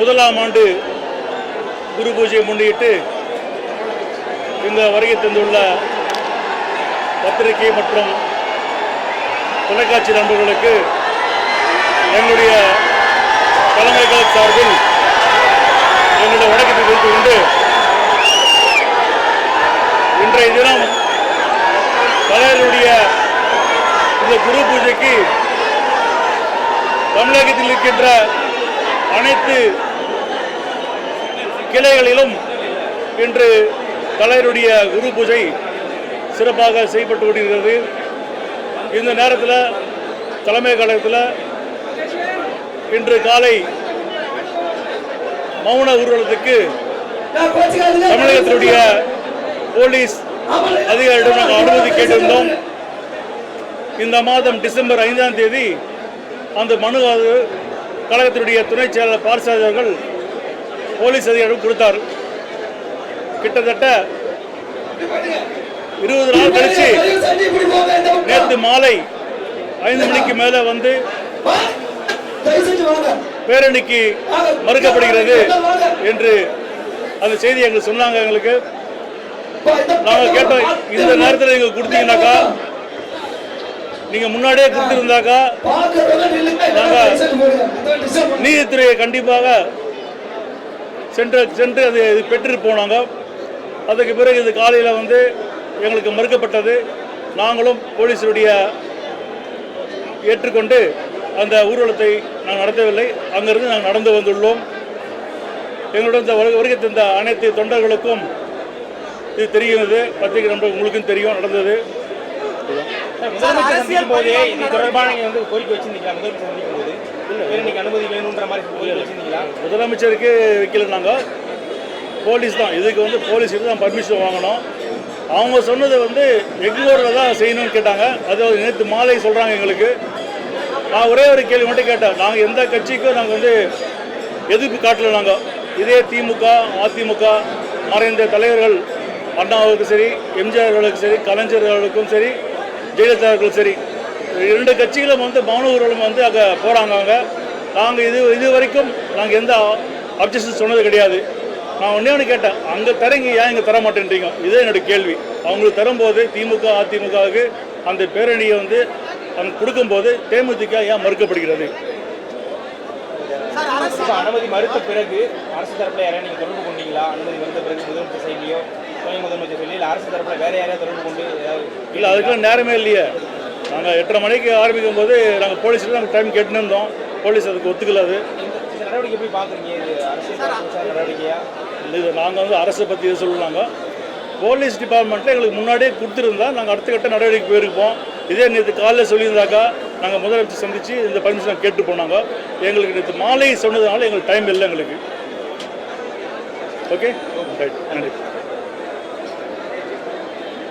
முதலாம் ஆண்டு குரு பூஜையை முன்னிட்டு இந்த வருகை தந்துள்ள பத்திரிகை மற்றும் தொலைக்காட்சி நண்பர்களுக்கு எங்களுடைய தலைமைகள் சார்பில் எங்களுடைய வணக்கத்தை தெரிவித்துக் கொண்டு இன்றைய தினம் தலைவருடைய இந்த குரு பூஜைக்கு தமிழகத்தில் இருக்கின்ற அனைத்து கிளைகளிலும் இன்று தலைவருடைய குரு பூஜை சிறப்பாக செய்யப்பட்டு கொண்டிருக்கிறது. இந்த நேரத்தில் தலைமை கழகத்தில் இன்று காலை மௌன ஊர்வலத்துக்கு தமிழகத்தினுடைய போலீஸ் அதிகாரிடம் நாங்கள் அனுமதி கேட்டிருந்தோம். இந்த மாதம் டிசம்பர் ஐந்தாம் தேதி அந்த மனு கழகத்தினுடைய துணைச் செயலாளர் பார்சாரதி அவர்கள் போலீஸ் அதிகாரிடம் கொடுத்தார். கிட்டத்தட்ட இருபது நாள் கழிச்சு நேற்று மாலை ஐந்து மணிக்கு மேலே வந்து பேரணிக்கு மறுக்கப்படுகிறது என்று அந்த செய்தி எங்களுக்கு சொன்னாங்க எங்களுக்கு. நாங்கள் கேட்டோம் இந்த நேரத்தில் நீங்கள் கொடுத்தீங்கன்னாக்கா நீங்கள் முன்னாடியே கொடுத்துருந்தாக்கா நீதித்துறையை கண்டிப்பாக சென்று சென்று அது இது பெற்று போனாங்க. அதுக்கு பிறகு இது காலையில் வந்து எங்களுக்கு மறுக்கப்பட்டது. நாங்களும் போலீஸருடைய ஏற்றுக்கொண்டு அந்த ஊர்வலத்தை நாங்கள் நடத்தவில்லை. அங்கிருந்து நாங்கள் நடந்து வந்துள்ளோம். எங்களுடன் இந்த வருகை தந்த அனைத்து தொண்டர்களுக்கும் இது தெரிகிறது. பத்திரிகை நண்பர்கள் உங்களுக்கும் தெரியும் நடந்தது. சந்திக்கும் போதே இது தொடர்பான வந்து கோரிக்கை வச்சிருந்தீங்களா? முதலமைச்சர் சந்திக்கும் போது பேரணிக்கு அனுமதி வேணுன்ற மாதிரி வச்சிருந்தீங்களா? முதலமைச்சருக்கு வைக்கல நாங்கள் போலீஸ் தான். இதுக்கு வந்து போலீஸ் தான் பர்மிஷன் வாங்கணும். அவங்க சொன்னது வந்து எக்மோரில் தான் செய்யணும்னு கேட்டாங்க. அது நேற்று மாலை சொல்கிறாங்க எங்களுக்கு. நான் ஒரே ஒரு கேள்வி மட்டும் கேட்டேன். நாங்கள் எந்த கட்சிக்கும் நாங்கள் வந்து எதிர்ப்பு காட்டல நாங்கள் இதே திமுக அதிமுக மறைந்த தலைவர்கள் அண்ணாவுக்கும் சரி எம்ஜிஆர் அவர்களுக்கும் சரி கலைஞர் அவர்களுக்கும் சரி ஜெயலலிதா அவர்களுக்கும் சரி. இரண்டு கட்சிகளும் வந்து மௌன ஊர்வலம் வந்து அங்கே போகிறாங்க அங்கே. நாங்கள் இது இது வரைக்கும் நாங்கள் எந்த அப்ஜெக்ஷன் சொன்னது கிடையாது. நான் ஒன்றே ஒன்று கேட்டேன் அங்கே தரீங்க ஏன் இங்கே தர மாட்டேன்றீங்க? இதுதான் என்னோட கேள்வி. அவங்களுக்கு தரும்போது திமுக அதிமுகவுக்கு அந்த பேரணியை வந்து அவங்க கொடுக்கும்போது தேமுதிக ஏன் மறுக்கப்படுகிறது? அனுமதி மறுத்த பிறகு அரசு தரப்புல யாரையும் நீங்க தொடர்பு கொண்டீங்களா? அனுமதி மறுத்த பிறகு முதலமைச்சர் செய்தியோ துணை முதலமைச்சர் சொல்லி அரசு தரப்புல வேற யாரையாவது தொடர்பு கொண்டு இல்லை அதுக்கெல்லாம் நேரமே இல்லையே. நாங்கள் எட்டரை மணிக்கு ஆரம்பிக்கும் போது நாங்கள் போலீஸில் நாங்கள் டைம் கேட்டுன்னு இருந்தோம் போலீஸ் அதுக்கு ஒத்துக்கல அது. நடவடிக்கை எப்படி இது அரசியல் நாங்கள் வந்து அரசை பற்றி இது சொல்லலாங்க? போலீஸ் டிபார்ட்மெண்ட்டில் எங்களுக்கு முன்னாடியே கொடுத்துருந்தா நாங்கள் அடுத்த கட்ட நடவடிக்கை போயிருப்போம். இதே நேற்று காலையில் சொல்லியிருந்தாக்கா நாங்கள் முதலமைச்சர் சந்தித்து இந்த பர்மிஷன் கேட்டு போனாங்க. எங்களுக்கு நேற்று மாலை சொன்னதுனால எங்களுக்கு டைம் இல்லை எங்களுக்கு. ஓகே ரைட் நன்றி.